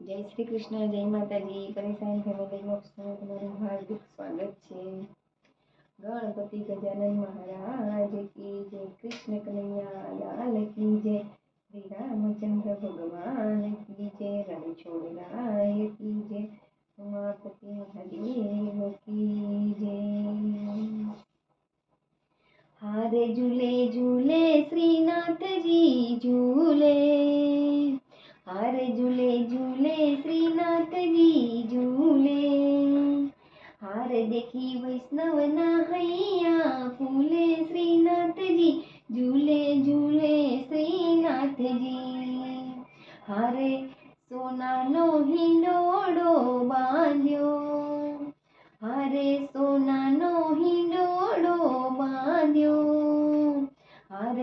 જય શ્રી કૃષ્ણ જય માતાજી પરેશાન ફેમિલી બ્લોગ્સમાં તમારું હાર્દિક સ્વાગત છે ગણપતિ ગજાનન મહારાજ કી જય કૃષ્ણ કનૈયા લાલ કી જય શ્રી રામચંદ્ર ભગવાન કી જય રણછોડ રાય કી જય ઉમાપતિ મહાદેવ કી જય હારે ઝૂલે ઝૂલે શ્રીનાથજી ઝૂલે हर झूले झूले श्रीनाथ जी झूले। हार देखी वैष्णव ना हैया फूले श्रीनाथ जी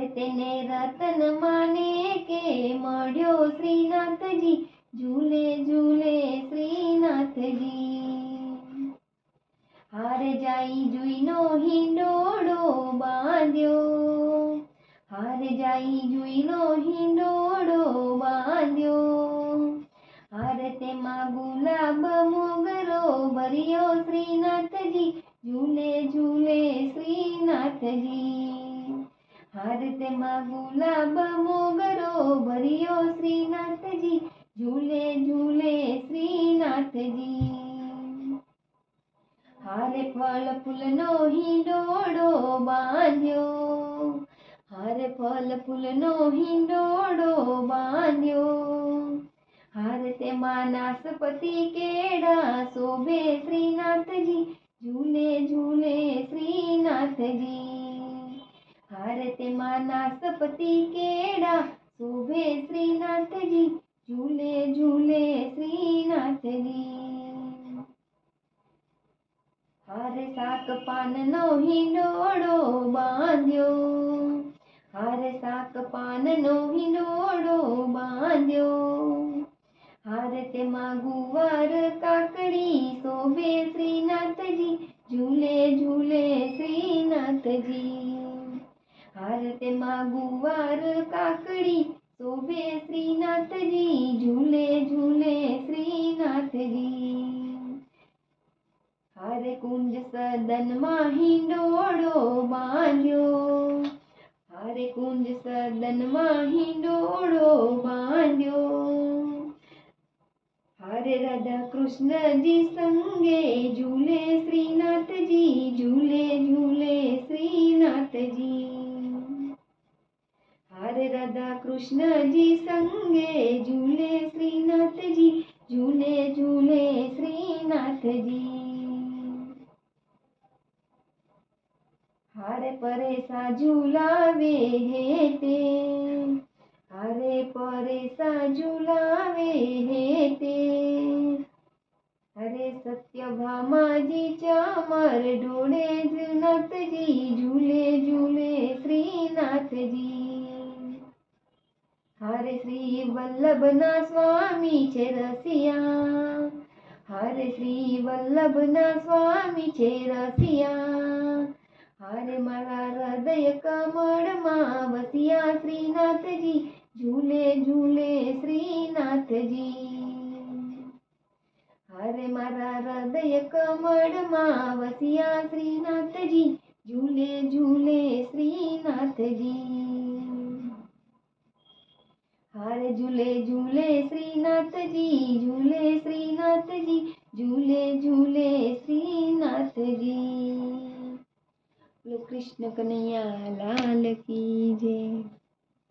તેને રતન માને કે મળ્યો શ્રીનાથજી. ઝૂલે ઝૂલે શ્રીનાથજી. હાર જાઈ જુઈનો હિંડોળો બાંધ્યો. હાર જાઈ જુઈનો હિંડોળો બાંધ્યો. હાર તેમાં ગુલાબ મોગરો ભર્યો શ્રીનાથજી. ઝૂલે ઝૂલે શ્રીનાથજી. તેમાં ગુલાબ મોગરો ભર્યો શ્રીનાથજી ઝૂલે ઝૂલે શ્રીનાથજી હારે ફળ ફૂલનો હિંડોળો બાંધ્યો હારે ફળ ફૂલનો હિંડોળો બાંધ્યો હારે તેમાં નાસપતિ કેળા શોભે શ્રીનાથજી ઝૂલે ઝૂલે શ્રીનાથજી હારે તેમાં નાસપતિ કેળા શોભે શ્રીનાથજી ઝૂલે ઝૂલે શ્રીનાથજી હારે શાક પાનનો હિંડોળો બાંધ્યો હારે શાક પાનનો હિંડોળો બાંધ્યો હારે તેમાં ગુવાર કાકડી શોભે શ્રીનાથજી ઝૂલે ઝૂલે શ્રીનાથજી હારે તેમાં ગુવાર કાકડી શોભે શ્રીનાથજી ઝૂલે ઝૂલે શ્રીનાથજી હારે કુંજ સદનમાં હિંડોળો બાંધ્યો હારે કુંજ સદનમાં હિંડોળો બાંધ્યો હારે રાધા કૃષ્ણજી સંગે ઝૂલે શ્રીનાથજી ઝૂલે ઝૂલે શ્રીનાથજી कृष्णजी संगे झुले श्रीनाथजी झुले झुले श्रीनाथजी। हार परेसा झुलावे हे ते हरे परेसा झुलावे हे ते अरे सत्यभामाजीच्या मर डोळे जुनाथजी झुले झुले श्रीनाथजी। હારે શ્રી વલ્લભના સ્વામી છે રસિયા હરે શ્રી વલ્લભના સ્વામી છે રસિયા હરે મારા હૃદય કમળમાં વસિયા શ્રીનાથજી ઝૂલે ઝૂલે શ્રીનાથજી હરે મારા હૃદય કમળમાં વસિયા શ્રીનાથજી ઝૂલે ઝૂલે શ્રીનાથજી झूले झूले श्रीनाथ जी झूले श्रीनाथ जी झूले झूले श्रीनाथ जी बोलो, कृष्ण कन्हैया, लाल की जय।